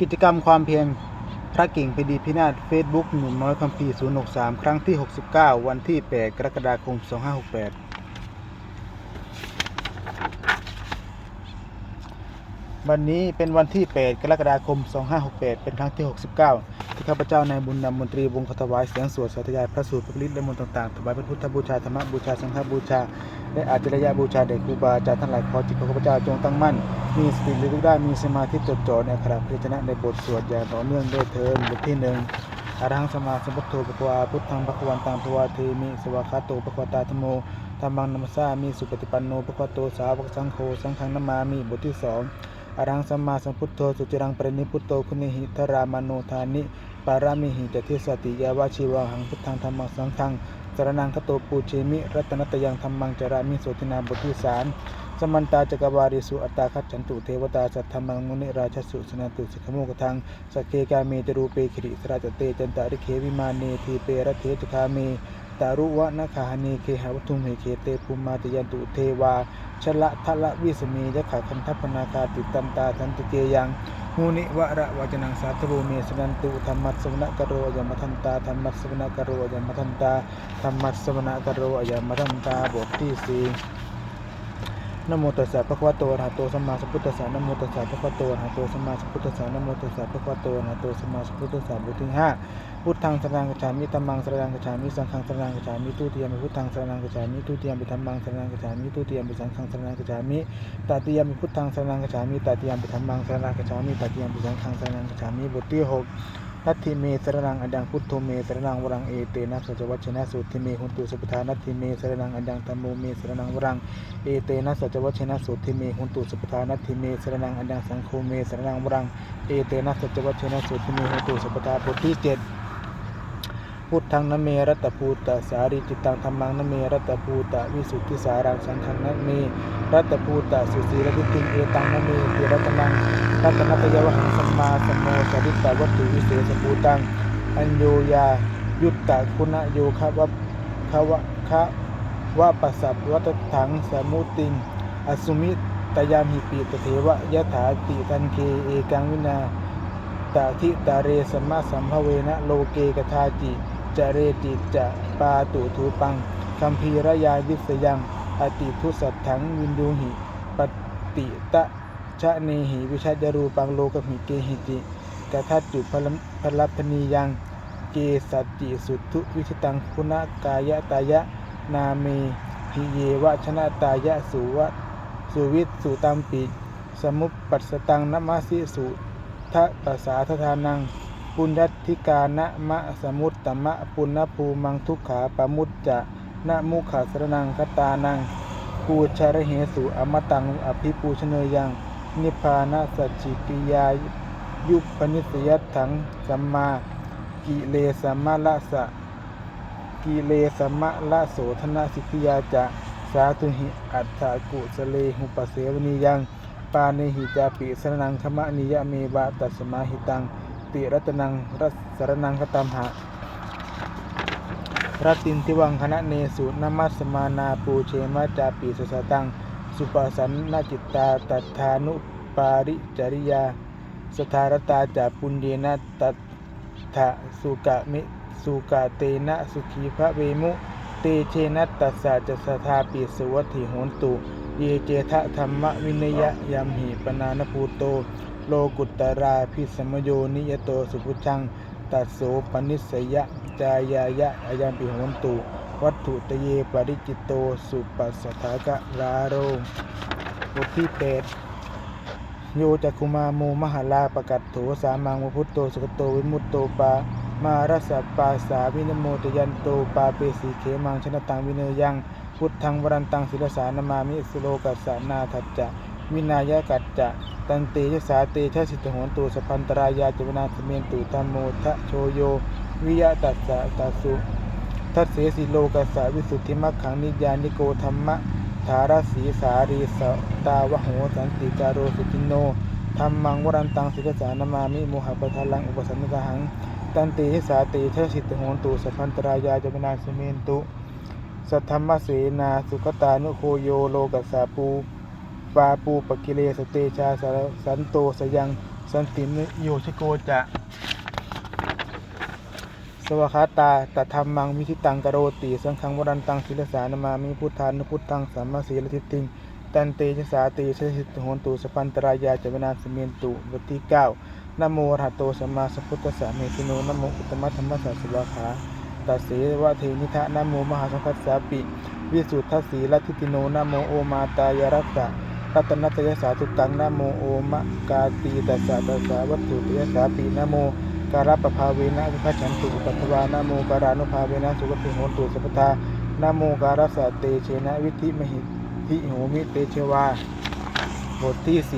กิจกรรมความเพียรพระกิ่งพดีพินาศเฟซบุ๊กหนุ่มน้อยคัมภีร์063 ครั้งที่ 69 วันที่ 8 กรกฎาคม 2568 วันนี้เป็นวันที่ 8 กรกฎาคม 2568 เป็นครั้งที่ 69 ที่ข้าพเจ้านายบุญนำมนตรีวงศ์ขอถวายเสียงสวดสาธยายพระสูตรพระฤทธิ์และมนต์ต่างๆถวายพระพุทธบูชาธรรมบูชาสังฆบูชา และอาจารยบูชาเด็กครูบาอาจารย์ทั้งหลายขอจิตของข้าพเจ้าจงตั้งมั่น มีสติระลึกได้มีสมาธิจดจ่อในอักขระพยัญชนะในบทสวดอย่างต่อเนื่องด้วยเทินบทที่หนึ่งอรหังสมาสัมพุทโธปะวาพุทธังปะควันตังปะวาเทมิสวากขาโตปะควตาธโมธรรมังนัมสามิสุปฏิปันโนปะควโตสาวกสังโฆสังฆังนามามิบทที่สองอรังสัมมาสัมพุทโธสุจรังปรินิพุตโตคุณิหิทรามโนธานิ ปารามิหิจติสติยาวาชีวหังพุทธังธรรมังสังฆังสารนังคโตปูเชมิ รัตนตยังธรรมังจารามิโสตินาบทที่สามสมันตาจักรวาริสุอัตตาคัจฉันตุเทวตาสัทธรรมังมุนิราชสุสนาตุสิกขโมกทังสเคกาเมจรูเปขิริสราจเตจันตาริเควิมาเนทีเปรเทจคาเมตารุวะนาคาหเนเคหาวัตุมเหเคเตภูมาตยันตุเทวาชละทะละวิสเมยขะคันทัพพนาคาติตันตาทันติเกยัง มูนิวะระวจนังสาธุโรเมสนันตุธรรมัสสวนกโรยมทันตาธรรมัสสวนกโรยมทันตาธรรมัสสวนกโรยมทันตาบทที่สี่ นโมตัสสะภะคะวะโตอะระหะโตสัมมาสัมพุทธัสสะนโมตัสสะภะคะวะโตอะระหะโตสัมมาสัมพุทธัสสะนโมตัสสะภะคะวะโตอะระหะโตสัมมาสัมพุทธัสสะบทที่ห้าพุทธังสรณังกัจฉามิธัมมังสรณังกัจฉามิสังฆังสรณังกัจฉามิทุติยมปิพุทธังสรณังกัจฉามิทุติยมปิธัมมังสรณังกัจฉามิทุติยมปิสังฆังสรณังกัจฉามิตติยมปิพุทธังสรณังกัจฉามิตติยมปิธัมมังสรณังกัจฉามิตติยมปิสังฆังสรณังกัจฉามิบทที่หก นัตถิเมสรนังอดังพุทโธเมสรนังวรังเอเตนะสัจวัชนะสุทิเมหุนตุสุปทานัตถิเมสรนังอดังธรรมโมเมสรนังวรังเอเตนะสัจวัชนะสุทิเมหุนตุสุปทานัตถิเมสรนังอดังสังโฆเมสรนังวรังเอเตนะสัจวัชนะสุทิเมหุนตุสุปทาบทที่เจ็ด พุทธังนเมรัตตภูตะสารีจิตตังธรรมังนเมรัตตภูตะวิสุทธิสารังสังฆังนเมรัตตภูตะสุสีรติติงเอตังนเมติรัตนังรัตนัตยวหังสัมมาสัมโมสริตาวัตถุวิเศษภูตังอัญโยยายุตตะคุณโยคะวะคะวะคะวะปัสสัพวัตถังสมุติงอสุมิตยามหิปีตเทวะยะถาติทันเคเอกังวินาตาทิตาเรสัมมาสัมภเวนะโลเกกทาจิ จะเรจิจะปาตุทูปังคัมภีรยาวิสยังอติทุสัตถังวินดูหิปฏิตะชะเนหิวิชัจรูปังโลกหิเกหิติกะทัจจุพลัพนียังเกสัจิสุทุวิชตังคุณกายตายะนาเมหิเยวะชนะตายะสุวะสุวิตสุตัมปิ สมุปปัสตังนัมมาสิสุทะปัสสาทธานัง ปุญญธิกานะมะสมุตตมะปุณณภูมังทุกขาปมุจจะนะมุขาสรนังคตานังปูชาระเหสุอมตังอภิปูชเนยยัง นิพานะสัจจิกิยายุปนิสยัตถังสัมมากิเลสัมมาละสะกิเลสัมมาละโสธนะสิกิยาจะสาธุหิอัตถากุสเลหุปเสวนียัง ปาเนหิจาปิสนังขมะนิยะเมวะตัสมาหิตัง ติรัตนังรัสสรนังคตัมหะรัตินทิวังคณะเนสุนามัสมานาปูเชมาจาปีสสตัง สุปสันนจิตตาตัทานุปาริจริยาสถารตาจาปุญเยนะตัทะสุกะมิสุกะเตนะสุขีพระเวมุเตเชนะตัสสะจะสทาปิสวัตถิโหนตุ เยเจทะธรรมวินยะยัมหิปนาณภูโต โลกุตตราพิสมโยนิยโตสุพุชัง ตัสโสปนิสยะจายายะอายัมปิโหนตุ วัตถุตเยปริจิตโตสุปัสสถากะราโรบทที่แปดโยจักคุมาโมมหาลาปกัตโถสามังวพุตโตสุกโตวิมุตโตปามารัสสปาสาวินโมตยันโตปาเปสีเขมังชนะตังวิเนยัง พุทธังวรันตังศิลสานามามิสุโลกัสสะนาทัจจะ วินายกัจจะ ตันเตยสาเตชะสิทธโหนตุสพันตรายาจวนาสเมนตุธรรมโมทะโชโย วิยะตัสสะตัสสุทัสเสสิโลกัสสะวิสุทธิมัคขังนิยานิโกธรรมะธารสีสารีสตาวโหสันติจาโรสุจินโนธรรมังวรันตังศิลสานามามิโมหะปะทลังอุปสันนิกหัง ตันติหิสาติเทสิตโหนตุสัพันตรายาจวนาสเมนตุสัทธรรมเสนาสุขตานุโคโยโลกัสสาปู ปาปูปกิเลสเตชาสารสันโตสยังสันติมโยชโกจะสวากขาตาตธรรมังวิธิตังกโรติสังฆังวรันตังศิลสานามามิพุทธานุพุทธังสัมมาสีลทิติงตันเตชะสาติชสิตโหนตุสปันตรายาจเวนาสเมนตุบทที่เก้านโมระหะโตสัมมาสัมพุทธัสสะเมสิโนนโมอุตตมะธรรมสสสวาขาตัสเสวะเทนิทะนโมมหาสังคัสสาปิ วิสุทธสีลัทธิติโนนโมโอมาตายรักษะ รัตนัตยสาตุตังนโมโอมะกาตีตัสสะตัสสะวัตถุตยสาปีนโมการะปภาเวนะวิคัจฉันตุปัตถวานโมการานุภาเวนะสุขติโหนตุสัพทานโมการะสเตเชนะวิธิมหิทิโหมิเตเชวาบทที่สี่